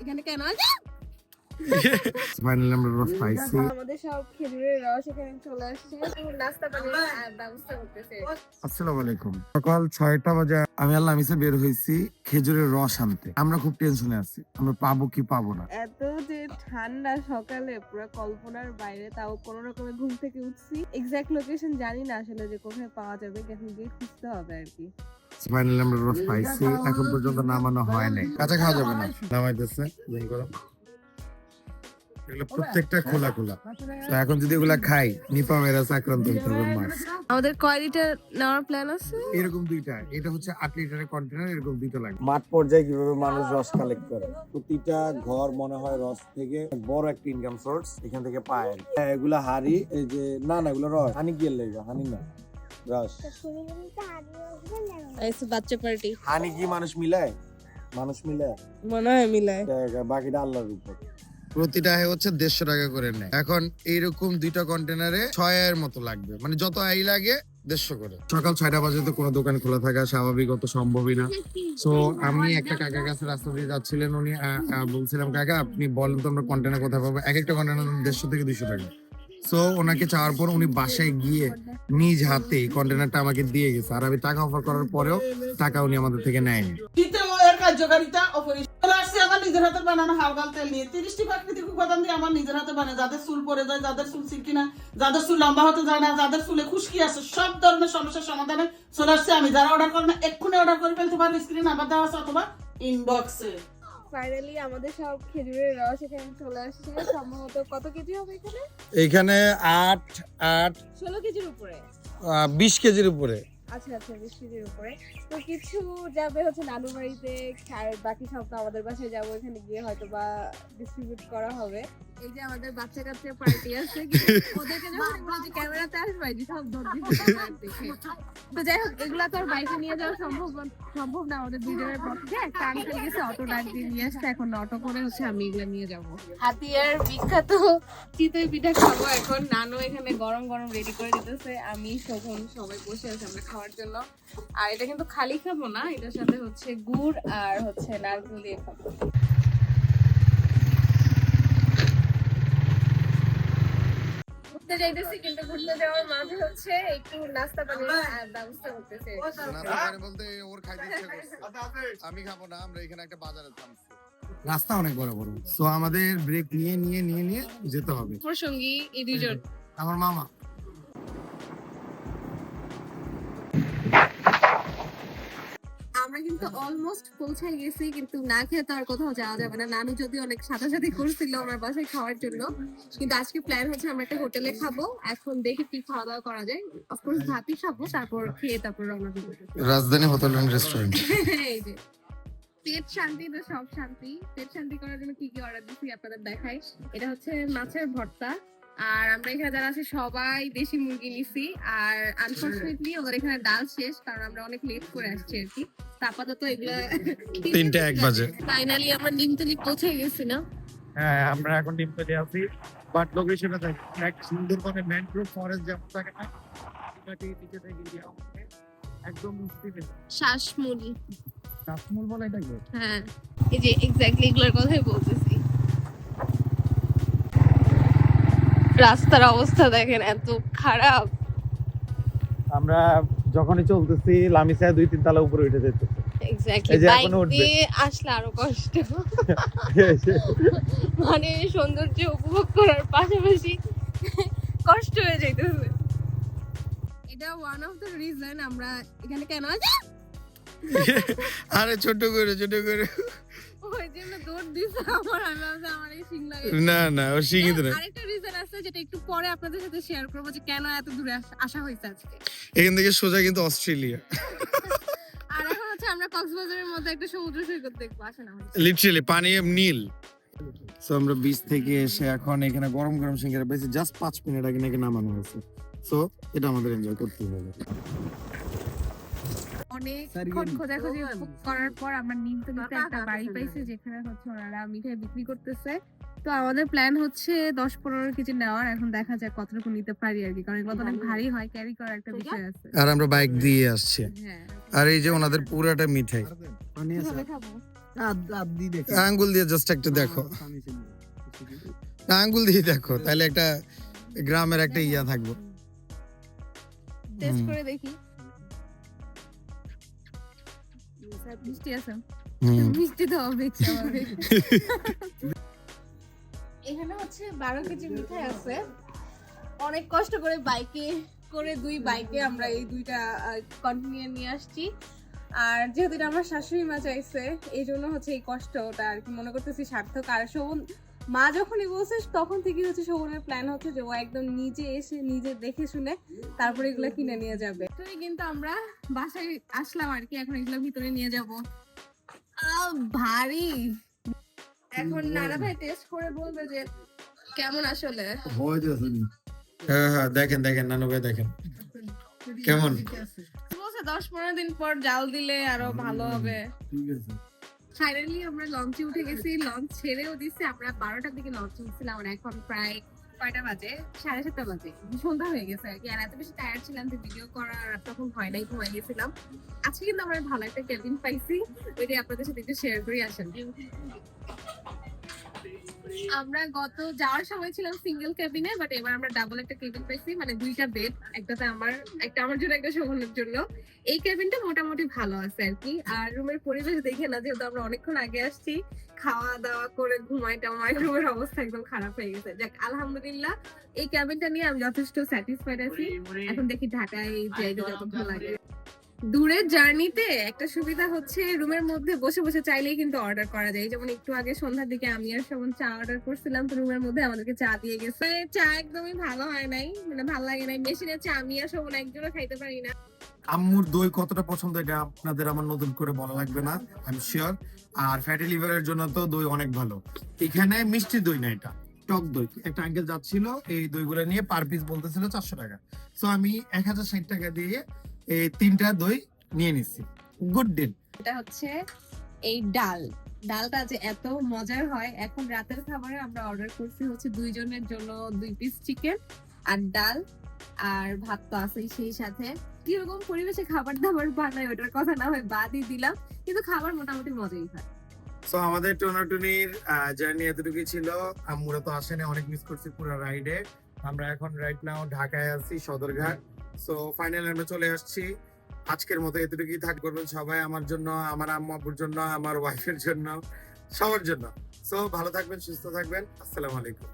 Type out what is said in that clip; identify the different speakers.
Speaker 1: এখানে কেন
Speaker 2: ফাইনালি আমরা রস পাইছি
Speaker 1: আমাদের সব খেজুরের রস এখানে চলে আসছে। নাস্তা পানির ব্যবস্থা করতেছে।
Speaker 2: আসসালামু আলাইকুম। সকাল ছয়টা বাজে আমি আল্লাহ মিসে বের হয়েছি খেজুরের রস আনতে। আমরা খুব টেনশনে আছি। আমরা পাবো কি পাবো না।
Speaker 1: এত যে ঠান্ডা সকালে পুরো কল্পনার বাইরে তাও কোন রকমের ঘুম থেকে উঠছি। এক্সাক্ট লোকেশন জানি না আসলে যে কোথায় পাওয়া যাবে এখন গিয়ে খুঁজতে হবে আর কি।
Speaker 2: ফাইনালি আমরা রস পাইছি এখন পর্যন্ত নামানো হয় নাই কাঁচা খাওয়া যাবে না। নামাইতেছে। বের করো। এগুলো প্রত্যেকটা খোলা খোলা। তো এখন যদি এগুলা খাই নিপা ভাইরাস আক্রান্ত হতে হবে মাস।
Speaker 1: আমাদের কয় লিটার নেওয়ার প্ল্যান আছে?
Speaker 2: এরকম দুইটা। এটা হচ্ছে আট লিটারের কন্টেনার এরকম দুইটা লাগবে। মাঠ পর্যায়ে কীভাবে মানুষ রস কালেক্ট করে? প্রতিটা ঘর মনে হয় রস থেকে বড় একটা ইনকাম সোর্স এখান থেকে পায়। হ্যাঁ, এগুলা হাড়ি এই যে না না এগুলো রস। হানি গিয়ে লেগে? হানি না। রস।
Speaker 1: বাচ্চা পার্টি
Speaker 2: হানি কি মানুষ মিলায়? মানুষ মিলায়?
Speaker 1: মনে হয় মিলায়।
Speaker 2: বাকিটা আল্লাহর উপর। প্রতিটা হচ্ছে দেড়শো টাকা করে নেয়। এখন এইরকম দুইটা কন্টেনারে ছয়ের মতো লাগবে। মানে যত আই লাগে দেড়শো করে। সকাল ছয়টা বাজে তো কোনো দোকান খোলা থাকা স্বাভাবিক অত সম্ভবই না। তো আমি একটা কাকার কাছে রাস্তা দিয়ে যাচ্ছিলেন উনি বলছিলাম কাকা আপনি বলেন তো আমরা কন্টেনার কোথায় পাবো? এক একটা কন্টেনার দেড়শো থেকে দুশো টাকা। সো ওনাকে চাওয়ার পর উনি বাসায় গিয়ে নিজ হাতে কন্টেনারটা আমাকে দিয়ে গেছে। আর আমি টাকা অফার করার পরেও টাকা উনি আমাদের থেকে নেয়নি।
Speaker 3: নিজের হাতে বানানো হালগাল তেল নিয়ে। তিরিশটি প্রাকৃতিক উপাদান দিয়ে আমার নিজের হাতে বানায়। যাদের চুল পড়ে যায়, যাদের চুল সিল্কি না যাদের চুল লম্বা হতে যায় না, যাদের চুলে খুশকি আছে, সব ধরনের সমস্যার সমাধানে চলে আসছে আমি। যারা অর্ডার করেন এক্ষুনি অর্ডার করে ফেলতে পারেন স্ক্রিন নাম্বার দেওয়া আছে অথবা ইনবক্সে
Speaker 1: ফাইনালি আমাদের সব খেজুরের রস এখানে চলে আসছে। সম্ভবত কত কেজি হবে এখানে?
Speaker 2: এখানে আট আট
Speaker 1: ষোলো কেজির উপরে।
Speaker 2: বিশ কেজির উপরে।
Speaker 1: আচ্ছা আচ্ছা বিশ কেজির উপরে। তো কিছু যাবে হচ্ছে নানুর বাড়িতে আর বাকি সব তো আমাদের বাসায় যাব। এখানে গিয়ে হয়তো বা ডিস্ট্রিবিউট করা হবে। এই যে আমাদের বাচ্চা কাচ্চা পার্টি আছে ওদেরকে যখন যে ক্যামেরাতে আসবে সব দেখে। তো যাই হোক এগুলা তো আর বাইকে নিয়ে যাওয়া সম্ভব সম্ভব না আমাদের দুজনের পক্ষে। একটা আঙ্কেল গেছে অটো ডাক দিয়ে নিয়ে আসতে এখন অটো করে হচ্ছে আমি এগুলো নিয়ে যাব। হাতিয়ার বিখ্যাত চিতই পিঠা খাব এখন। নানু এখানে গরম গরম রেডি করে দিতেছে। আমি শোভন সবাই বসে আছে আমরা খাওয়ার জন্য। আর এটা কিন্তু খালি খাব না এটার সাথে হচ্ছে গুড় আর হচ্ছে নারকেল দিয়ে খাব। ঘুরতে যাইতেছি কিন্তু ঘুরতে যাওয়ার মাঝে হচ্ছে একটু নাস্তা পানির ব্যবস্থা করতেছে।
Speaker 2: বলতে ওর খাইতে ইচ্ছে করছে। আমি খাব না আমরা এখানে একটা বাজারে থামছি। রাস্তা অনেক বড় বড়। সো আমাদের ব্রেক নিয়ে নিয়ে নিয়ে নিয়ে যেতে হবে।
Speaker 1: প্রসঙ্গী এই দুজন
Speaker 2: আমার মামা।
Speaker 1: কিন্তু অলমোস্ট গেছি কিন্তু না খেয়ে তো আর কোথাও যাওয়া যাবে না। নানু যদি অনেক সাথে করছিল আমার বাসায় খাওয়ার জন্য কিন্তু আজকে প্ল্যান হচ্ছে আমরা একটা হোটেলে খাব। এখন দেখি কি খাওয়া দাওয়া করা যায়। অফকোর্স ভাতই খাব তারপর খেয়ে তারপর রওনা দেবো।
Speaker 2: রাজধানী হোটেল এন্ড রেস্টুরেন্ট
Speaker 1: এই যে। পেট শান্তি তো সব শান্তি। পেট শান্তি করার জন্য কি কি অর্ডার দিচ্ছি আপনাদের দেখাই। এটা হচ্ছে মাছের ভর্তা। আর আমরা এখানে যারা আছি সবাই দেশি মুরগি নিছি। আর আনফরচুনেটলি ওদের এখানে ডাল শেষ কারণ আমরা অনেক লেট করে আসছি আর কি। আপাতত এগুলো
Speaker 2: তিনটে এক বাজে।
Speaker 1: ফাইনালি আমরা নিমতলি পৌঁছে গেছি না?
Speaker 4: হ্যাঁ আমরা এখন ডিমতলি আছি। বাট লোকেশনে থাকি সুন্দরবনে ম্যানগ্রোভ ফরেস্ট যেমন থাকে না এটাকে নিচে থেকে গিয়ে একদম মুক্তিতে
Speaker 1: শ্বাসমূলি
Speaker 4: কাশ্মীর বলে এটাকে
Speaker 1: হ্যাঁ এই যে এক্স্যাক্টলি এগুলোর কথাই বলতেছি। রাস্তার অবস্থা দেখেন এত খারাপ।
Speaker 4: আমরা যখনই চলতেছি লামিসা দুই তিন তালা উপরে উঠে যেতেছে।
Speaker 1: আসলে আরও কষ্ট। মানে সৌন্দর্য উপভোগ করার পাশাপাশি কষ্ট হয়ে যাইতেছে। এটা ওয়ান অফ দ্য রিজন আমরা এখানে কেন আছি
Speaker 2: আরে ছোট করে ছোট করে।
Speaker 1: দৌড় দিছে আমার আমি ভাবছি আমার এই সিং লাগে।
Speaker 2: না না ও না।
Speaker 1: আরেকটা রিজন আছে যেটা একটু পরে আপনাদের সাথে শেয়ার করব যে কেন এত দূরে আসা হয়েছে আজকে।
Speaker 2: এখান থেকে সোজা কিন্তু অস্ট্রেলিয়া।
Speaker 1: আর এখন হচ্ছে আমরা কক্সবাজারের মধ্যে একটা সমুদ্র সৈকত দেখব আসে না
Speaker 2: লিটারালি পানি নীল। সো আমরা বিচ থেকে এসে এখন এখানে গরম গরম সিঙ্গারা পেয়েছি। জাস্ট পাঁচ মিনিট আগে নাকি নামানো হয়েছে। সো এটা আমাদের এনজয় করতে হবে।
Speaker 1: অনেকক্ষণ খোঁজাখুঁজি করার পর আমরা নিমতলিতে একটা বাড়ি পাইছি যেখানে হচ্ছে ওনারা মিঠাই বিক্রি করতেছে। তো আমাদের প্ল্যান হচ্ছে দশ পনেরো কেজি নেওয়ার এখন দেখা যাক কতটুকু নিতে পারি আর কি কারণ এগুলো অনেক ভারী হয় ক্যারি করার একটা বিষয় আছে।
Speaker 2: আর আমরা বাইক দিয়ে আসছি।
Speaker 1: হ্যাঁ।
Speaker 2: আর এই যে ওনাদের পুরাটা মিঠাই।
Speaker 1: খাব?
Speaker 2: আঙ্গুল দিয়ে জাস্ট একটা দেখো। আঙ্গুল দিয়ে দেখো তাহলে একটা গ্রামের একটা ইয়া থাকব।
Speaker 1: টেস্ট করে দেখি। মিষ্টি আছে। মিষ্টি তো হবে এখানে হচ্ছে বারো কেজি মিঠাই আছে। অনেক কষ্ট করে বাইকে করে দুই বাইকে আমরা এই দুইটা কন্টিনিউ নিয়ে আসছি। আর যেহেতু এটা আমার শাশুড়ি মা চাইছে এই জন্য হচ্ছে এই কষ্টটা আর কি। মনে করতেছি সার্থক আর শোভন মা যখনই বলছে তখন থেকে হচ্ছে শোভনের প্ল্যান হচ্ছে যে ও একদম নিজে এসে নিজে দেখে শুনে তারপরে এগুলো কিনে নিয়ে যাবে। তো কিন্তু আমরা বাসায় আসলাম আর কি এখন এগুলো ভিতরে নিয়ে যাব। ভারী। এখন নানা ভাই টেস্ট করে বলবে যে কেমন আসলে?
Speaker 2: হ্যাঁ হ্যাঁ দেখেন দেখেন নানু ভাই দেখেন। কেমন?
Speaker 1: বলছে দশ পনেরো দিন পর জাল দিলে আরও ভালো হবে। ফাইনালি আমরা লঞ্চে উঠে গেছি। লঞ্চ ছেড়েও দিচ্ছে। আমরা বারোটার দিকে লঞ্চ উঠছিলাম। আর এখন প্রায় কয়টা বাজে? সাড়ে সাতটা বাজে। সন্ধ্যা হয়ে গেছে আর কি। আর এত বেশি টায়ার্ড ছিলাম যে ভিডিও করার তখন হয় নাই, ঘুমাই গেছিলাম। আজকে কিন্তু আমরা ভালো একটা কেবিন পাইছি। ওইটাই আপনাদের সাথে একটু শেয়ার করে আসেন আমরা গত যাওয়ার সময় ছিলাম সিঙ্গেল কেবিনে বাট এবার আমরা ডাবল একটা কেবিন পাইছি মানে দুইটা বেড একটাতে আমার একটা আমার জন্য একটা শোভনের জন্য। এই কেবিনটা মোটামুটি ভালো আছে আর কি। আর রুমের পরিবেশ দেখে না যেহেতু আমরা অনেকক্ষণ আগে আসছি খাওয়া দাওয়া করে ঘুমাই টামাই রুমের অবস্থা একদম খারাপ হয়ে গেছে। যাক আলহামদুলিল্লাহ এই ক্যাবিনটা নিয়ে আমি যথেষ্ট স্যাটিসফাইড আছি। এখন দেখি ঢাকায় যত ভালো লাগে। দূরের জার্নিতে একটা সুবিধা হচ্ছে রুমের মধ্যে বসে বসে চাইলেই কিন্তু অর্ডার করা যায়। যেমন একটু আগে সন্ধ্যার দিকে আমি আর সবন চা অর্ডার করছিলাম, তো রুমের মধ্যে আমাদেরকে চা দিয়ে গেছে। চা একদমই ভালো হয় নাই মানে ভালো লাগে নাই। মেশিনের চা, আমি আর সবন একজনও খাইতে পারি না।
Speaker 2: আম্মুর দই কতটা পছন্দ, এটা আপনাদের আমার নতুন করে বলা লাগবে না আমি শিওর আর ফ্যাটি লিভারের জন্য তো দই অনেক ভালো। এখানে মিষ্টি দই না এটা, টক দই। একটা আঙ্কেল যাচ্ছিল, এই দইগুলো নিয়ে পার পিস বলতেছিল চারশো টাকা। সো আমি এক হাজার ষাট টাকা দিয়ে এই তিনটা দই নিয়ে নিচ্ছি গুড ডিল
Speaker 1: এটা হচ্ছে এই ডাল। ডালটা যে এত মজার হয়, এখন রাতের খাবারে আমরা অর্ডার করছি হচ্ছে দুইজনের জন্য দুই পিস চিকেন আর ডাল আর ভাত তো আছেই সেই সাথে। কীরকম পরিবেশে খাবার দাবার বানায় ওটার কথা না হয় বাদই দিলাম, কিন্তু খাবার মোটামুটি মজাই হয়।
Speaker 2: সো আমাদের টোনাটুনির জার্নি এতটুকুই ছিল। আমরা তো আসেনি, অনেক মিস করছি পুরো রাইডে আমরা এখন রাইট নাও ঢাকায় আছি, সদরঘাট। সো ফাইনাল আমরা চলে আসছি। আজকের মতো এতটুকুই থাক করবেন সবাই আমার জন্য, আমার আম্মাবুর জন্য, আমার ওয়াইফের জন্য, সবার জন্য। সো ভালো থাকবেন, সুস্থ থাকবেন। আসসালামু আলাইকুম।